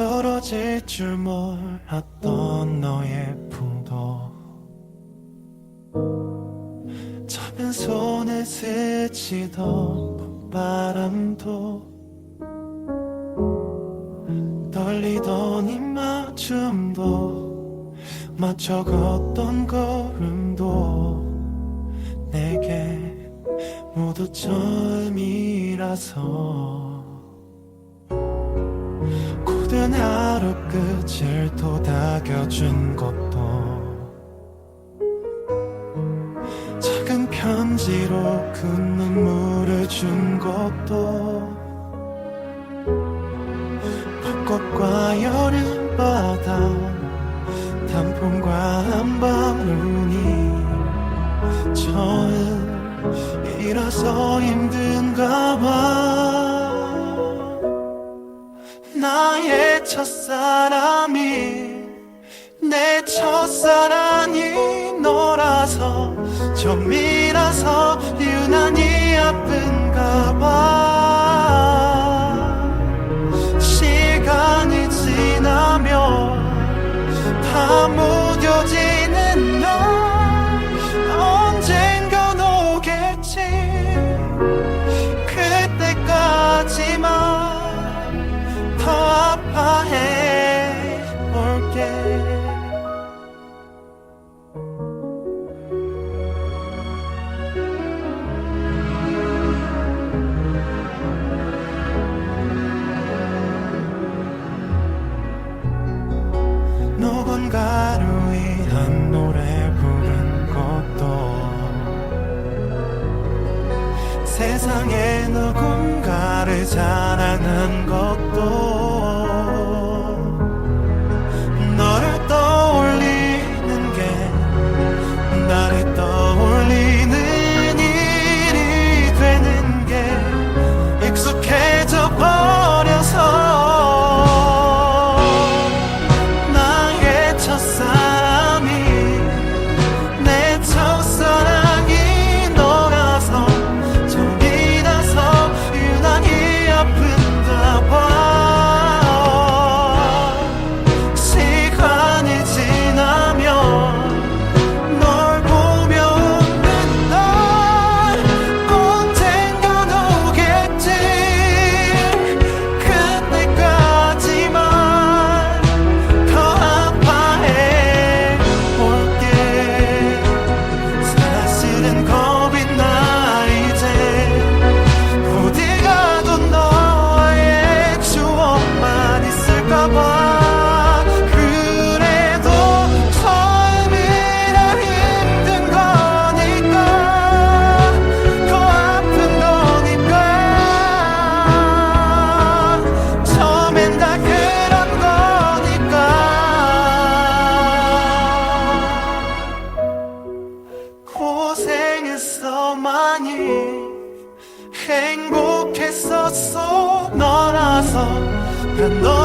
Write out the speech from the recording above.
떨어질 줄 몰랐던 너의 품도. 작은 손에 스치던 바람도 떨리던 입맞춤도 맞춰 걷던 걸음도 내게 모두 처음이라서 고된 하루 끝을 도닥여준 것도 작은 편지로 그 눈물을 준 것도 벚꽃과 여름바다 단풍과 한방눈이 처음이라서 힘든가 봐 나의 첫사람이 내 첫사랑이 너라서 처음이라서 유난히 아픈가 봐 누군가를 위한 노래 부른 것도 세상에 누군가를 자랑한 것도 많이 행복했었어. 너라서 난 너라서